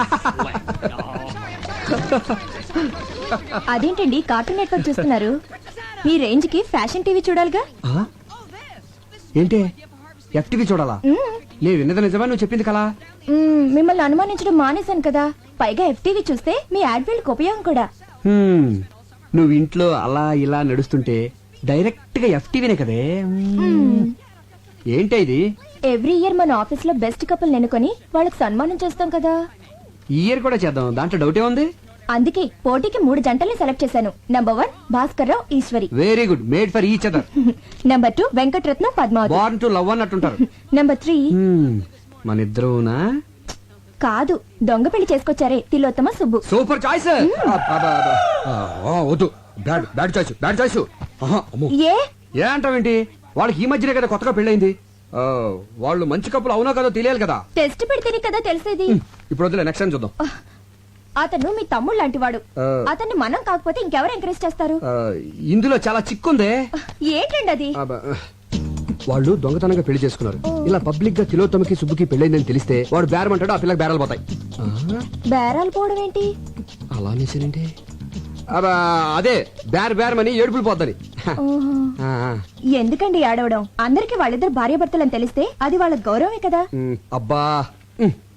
అదేంటండి cartoon network చూస్తున్నారు? మీ రేంజ్కి ఫ్యాషన్ టీవీ చూడాలిగా? ఏంటి? ఎఫ్టీవీ చూడాలా. నేను విన్నది నిజమా? నువ్వు చెప్పింది కలా మ్మ్, మిమ్మల్ని అనుమానించడం మానేశాను కదా. పైగా ఎఫ్టీవీ చూస్తే మీ యాడ్ ఫీల్డ్ ఉపయోగం కూడా. నువ్వు ఇంట్లో అలా ఇలా నడుస్తుంటే డైరెక్ట్గా ఎఫ్టీవీనే కదే. ఏంటి ఇది? ఎవ్రీ ఇయర్ మన ఆఫీస్లో బెస్ట్ కపుల్ నెనుకొని వాళ్ళకి సన్మానం చేస్తాం కదా. ఈ ఇయర్ కూడా చేద్దాం. దాంట్లో డౌటే ఉంది? అందుకే పోటీకి మూడు జంటల్ని సెలెక్ట్ చేశాను. Number one Bhaskar Rao Eshwari very good made for each other number two Venkataratnam Padmavathi born to love అన్నట్టుంటారు number three. మన ఇద్దరునా కాదు దొంగ పెళ్ళి చేసుకొచ్చారే తిలోత్తమ సుబ్బు. సూపర్ చాయిస్ వద్దు. Bad bad choice bad choice ఏ? ఏ అంటావేంటి? వాళ్ళకి ఈ మధ్యనే కదా కొత్తగా పెళ్ళైంది వాళ్ళు మంచి కప్పులు అవునో కదో తెలియాలి కదా. టెస్ట్ పెడితేనే కదా తెలిసేది. ఇప్పుడు వద్దులే నెక్స్ట్ టైం చూద్దాం. అతను మీ తమ్ముడు లాంటివాడు ఆ. అతన్ని మనం కాకపోతే ఇంకెవరు ఎంకరేజ్ చేస్తారు? ఇందులో చాలా చిక్కుందే. ఏంటండి అది? వాళ్ళు దొంగతనంగా పెళ్ళి చేసుకున్నారు. ఇలా పబ్లిక్గా తిలోత్తమకి సుబ్బుకి పెళ్ళైందని తెలిస్తే వాడు బేరమంటాడు ఆ పిల్లకి బేరాలు పోతాయి. బేరాలు పోవడం ఏంటి? అలా అనేసానండి అదే బేర బేరమని ఏడుపులు పోద్దని. ఎందుకండి ఆడవడం? అందరికి వాళ్ళిద్దరు భార్యాభర్తలని తెలిస్తే అది వాళ్ళ గౌరవమే కదా. అబ్బా.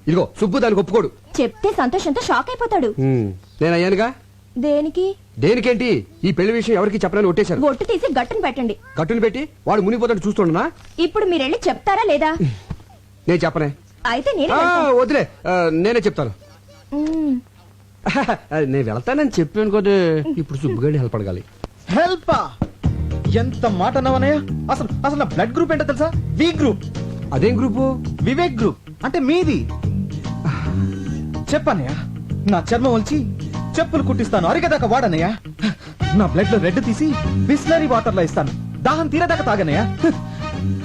ఇదిగో సుబ్బు దానికి ఒప్పుకోడు. చెప్తే సంతోషంతో షాక్ అయిపోతాడు. ఉమ్, నేను అయ్యానుగా దేనికి? దేనికేంటి? ఈ పెళ్ళి విషయం ఎవరికి చెప్పనని ఒట్టేశారు. బొట్టు తీసి గట్టును పెట్టండి. కట్టుని పెట్టి వాడు మునిగిపోతాడు చూస్తుండనా? ఇప్పుడు మీరెళ్ళి చెప్తారా లేదా? నేను చెప్పనే. అయితే నేను ఆ, వదిలే నేనే చెప్తాను. నేను వెళ్తానని చెప్పాను కదా. ఇప్పుడు సుబ్బుగాడిని హెల్ప్ అడగాలి. హెల్ప్? ఎంత మాట అన్నావనయ్య అసలు అసలు నా బ్లడ్ గ్రూప్ ఏంటో తెలుసా? వి గ్రూప్ అదేం గ్రూపు వివేక్ గ్రూప్ అంటే మీది. చెప్పనయ్య నా చర్మం ఒలిచి చెప్పులు కుట్టిస్తాను. అరిగేదాకా వాడనయ్య నా బ్లడ్లో రెడ్ తీసి బిస్లరీ వాటర్లో ఇస్తాను. దాహం తీరేదాకా తాగనయ్య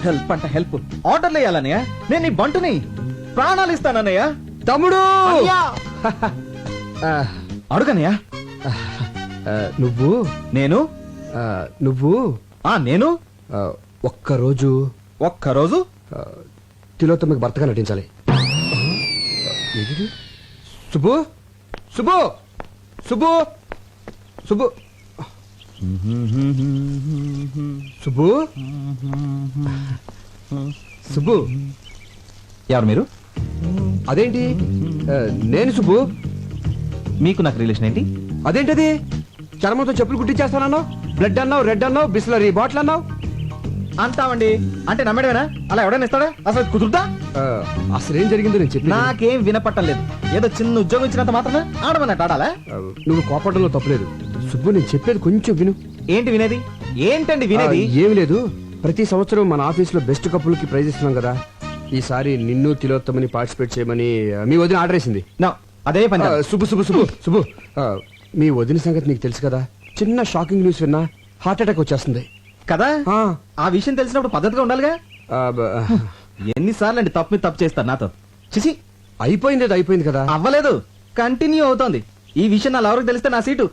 హెల్ప్ అంటే హెల్ప్. ఆర్డర్లు వేయాలనయ్య నేను నీ బంటుని ప్రాణాలు ఇస్తానన్నయ్య. తమ్ముడు! అడుగనయ్య నువ్వు? నేను ఆ, నువ్వు? ఆ నేను? ఆ, ఒక్కరోజు. ఒక్కరోజు? ఆ, తిలోత్తమకి భర్తగా నటించాలి? సుబ్బు? సుబ్బు? సుబ్బు? సుబ్బు? సుబ్బు? సుబ్బు? ఎవరు మీరు? అదేంటి? ఆ, నేను సుబ్బు. మీకు నాకు రిలేషన్ ఏంటి? అదేంటది? చర్మంతో చెప్పులు కుట్టించేస్తానన్నావు బ్లడ్ అన్నావు రెడ్ అన్నావు బిస్లరీ బాటిల్ అన్నావు. అంటామండి. అంటే నమ్మడమేనా? అలా ఎవడైనా ఇస్తాడా? అసలు కుదురుతా? అసలు ఏం జరిగిందో నేను చెప్పి నాకేం వినపట్టం లేదు. ఏదో చిన్న ఉద్యోగం ఇచ్చినంత మాత్రమే ఆడమన్నట్టు ఆడాలా? నువ్వు కోపడంలో తప్పలేదు. సుబ్బు నేను చెప్పేది కొంచెం విను. ఏంటి వినేది? ఏంటండి వినేది? ఏమీ లేదు. ప్రతి సంవత్సరం మన ఆఫీస్లో బెస్ట్ కపుల్కి ప్రైజ్ ఇస్తున్నాం కదా. ఈసారి నిన్ను తిలోత్తమని పార్టిసిపేట్ చేయమని మీ వదిన ఆర్డర్ వేసింది. నో, అదే పని సుబ్బు సుబ్బు సుబ్బు సుబ్బు. మీ వదిన సంగతి నీకు తెలుసు కదా? చిన్న షాకింగ్ న్యూస్ విన్నా హార్ట్ అటాక్ వచ్చేస్తుంది. కదా? ఆ, విషయం తెలిసినప్పుడు పద్ధతిగా ఉండాలిగా? ఎన్నిసార్లు అండి తప్పు మీద తప్పు చేస్తారు నాతో? చిచి అయిపోయింది అయిపోయింది కదా. అవ్వలేదు. కంటిన్యూ అవుతోంది. ఈ విషయం నా ఎవరికి తెలిస్తే నా సీటు.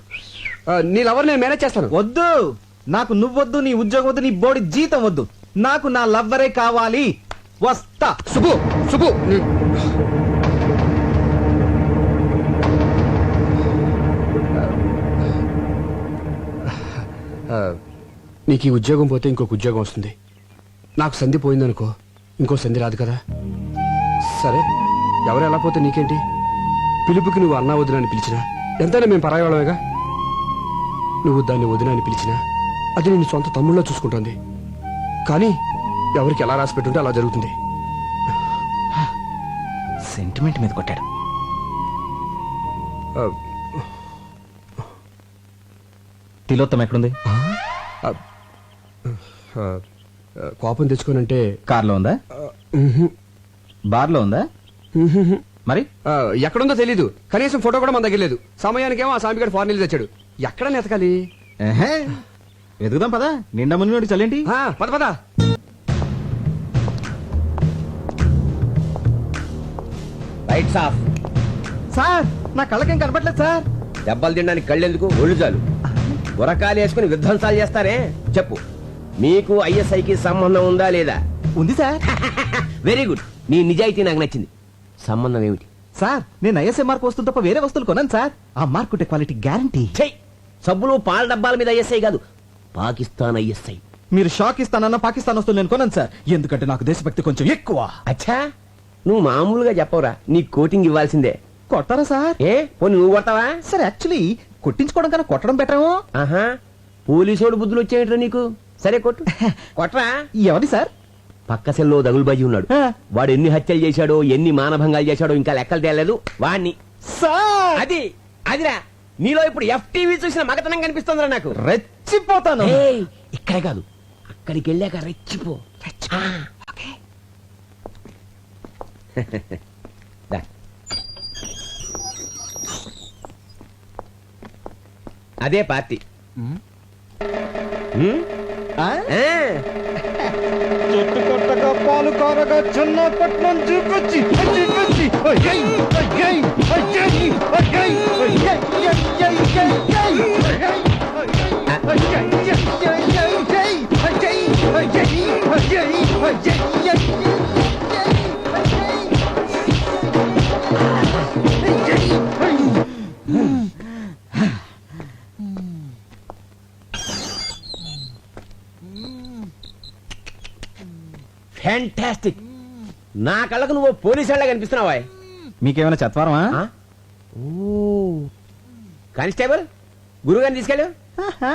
నీ లవర్ నేను మేనేజ్ చేస్తాను. వద్దు. నాకు నువ్వొద్దు నీ ఉద్యోగం వద్దు నీ బోడి జీతం వద్దు. నాకు నా లవ్వరే కావాలి. వస్తా. సుబ్బు సుబ్బు. నీకు ఈ ఉద్యోగం పోతే ఇంకొక ఉద్యోగం వస్తుంది. నాకు సంధి పోయిందనుకో ఇంకో సంధి రాదు కదా. సరే ఎవరు ఎలా పోతే నీకేంటి? పిలుపుకి నువ్వు అన్నా వదిన అని పిలిచినా? ఎంతైనా మేము పరాయవాళ్ళమేగా నువ్వు దాన్ని వదిన అని పిలిచినా? అది నేను సొంత తమ్ముళ్ళలో చూసుకుంటోంది. కానీ ఎవరికి ఎలా రాసి పెట్టుంటే అలా జరుగుతుంది. సెంటిమెంట్ మీద కొట్టాడు. తిలోత్తం ఎక్కడుంది? కోపం తెచ్చుకోనంటే కార్లో ఉందా? బార్లో ఉందా. మరి? ఎక్కడుందో తెలీదు. కనీసం ఫోటో కూడా మన దగ్గర లేదు. సమయానికేమో ఆ సామిగాడు ఫారెన్ వెళ్ళి తెచ్చాడు. ఎక్కడ నెతకాలి ఎహే. వెతుకుదాం పదా. నిండా మునిగి చల్లేంటి? పద పద. రైట్స్ ఆఫ్ సార్ నా కళ్ళకేం కనపట్లేదు సార్. దెబ్బలు తినడానికి కళ్ళెందుకు? ఒళ్ళు చాలు. గురకాలు వేసుకుని విధ్వంసాలు చేస్తారే? చెప్పు. మీకు ఐఎస్ఐకి సంబంధం ఉందా లేదా? ఉంది సార్. వెరీ గుడ్ నీ నిజాయితీ నాకు నచ్చింది. సంబంధం ఏమిటి? సార్ నేను ఐఎస్ఐ మార్క్ వస్తుంది తప్ప వేరే వస్తువులు కొనను సార్. ఆ మార్క్ ఉంటే క్వాలిటీ గ్యారంటీ ఛై! సబ్బులు పాల డబ్బాల మీద ఐఎస్ఐ కాదు. పాకిస్తాన్ ఐఎస్ఐ. మీరు షాక్ ఇస్తానన్న పాకిస్తాన్ వస్తువులు నేను కొనను సార్. ఎందుకంటే నాకు దేశభక్తి కొంచెం ఎక్కువ. అచ్చా! నువ్వు మామూలుగా చెప్పవురా? నీ కోటింగ్ ఇవ్వాల్సిందే. కొట్టారా సార్? ఏ? పోనీ నువ్వు కొడతావా? సార్ యాక్చువల్లీ కొట్టించుకోవడం కన్నా కొట్టడం బెటరేమో ఆహా పోలీసోడు బుద్ధులు వచ్చాయట్రా నీకు? సరే కొట్టు. కొట్రా. ఎవరి సార్? పక్క సెల్లో దగులుబాజీ ఉన్నాడు. ఆ. వాడు ఎన్ని హత్యలు చేశాడో ఎన్ని మానభంగాలు చేశాడో ఇంకా లెక్కలు తేలేదు. వాణ్ణి. సార్! అది అదిరా. నీలో ఇప్పుడు ఎఫ్టీవీ చూసిన మగతనం కనిపిస్తుందిరా నాకు. రెచ్చిపోతాను. ఏయ్, ఇక్కడే కాదు. అక్కడికి వెళ్ళాక రెచ్చిపో. ఆ, ఓకే. అదే పార్టీ. చెట్టు కొట్టగా పాలు కారగా చిన్న పట్నం చూపించి చూపించి Yeah, yeah, yeah. ఫ్యాంటాస్టిక్ నా కళ్ళకు నువ్వు పోలీసు వాళ్ళ కనిపిస్తున్నావా మీకేమైనా చత్వారమా? ఓ. కానిస్టేబుల్ గురుగారిని తీసుకెళ్ళు. ఆహా.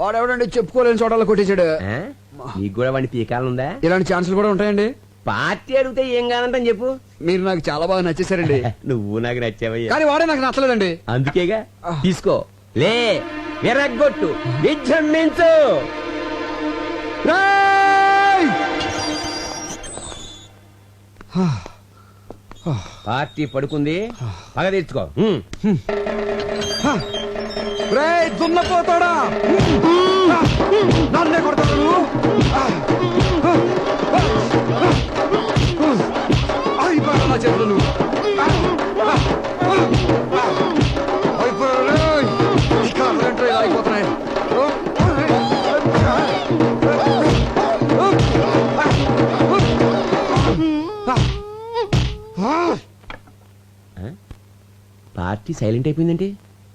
వాడెవడండి చెప్పుకోలేని చోటలో కొట్టేశాడు? నీకు కూడా వాడిని పీకాలనుందా? ఇలాంటి ఛాన్సులు కూడా ఉంటాయండి. పార్టీ అడిగితే ఏం కాదంటని చెప్పు. మీరు నాకు చాలా బాగా నచ్చేసారండి నువ్వు నాకు నచ్చావయ్యా. కానీ వాడే నాకు నచ్చలేదండి. అందుకేగా? తీసుకో. లే ఎరగొట్టు విజృంభించు! పార్టీ పడుకుంది. పగ తెచ్చుకో ఉమ్. రేయ్, దున్నపోతాడా నన్నే కొడతాడు? నువ్వు అయిపోయాడు నా చేతులు నువ్వు అయిపోయాడు అయిపోతున్నాయి. పార్టీ సైలెంట్ అయిపోయిందంటే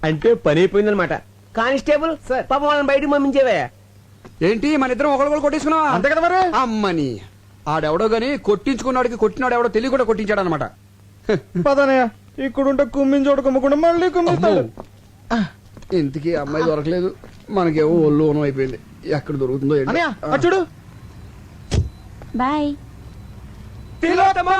అంటే పని అయిపోయిందనమాట కానిస్టేబుల్ పాపం వాళ్ళని బయటకు పంపించేవే. ఏంటి మన ఇద్దరం ఒకళ్ళు కొట్టేసుకున్నావా అంతే కదా మరి? అమ్మని. ఆడెవడో గాని కొట్టించుకున్నాడికి కొట్టినాడు ఎవడో తెలియ కూడా కొట్టించాడు అనమాట పదనయ్య ఇక్కడుంటే కుమ్మించోడు కుమ్మకుండా మళ్ళీ కుమ్మిస్తాడు. ఇంతకీ అమ్మాయి దొరకలేదు. మనకేమో ఒళ్ళు ఓనం అయిపోయింది. ఎక్కడ దొరుకుతుందో ఏంటో. చూడు. బాయ్. తిలోత్తమా!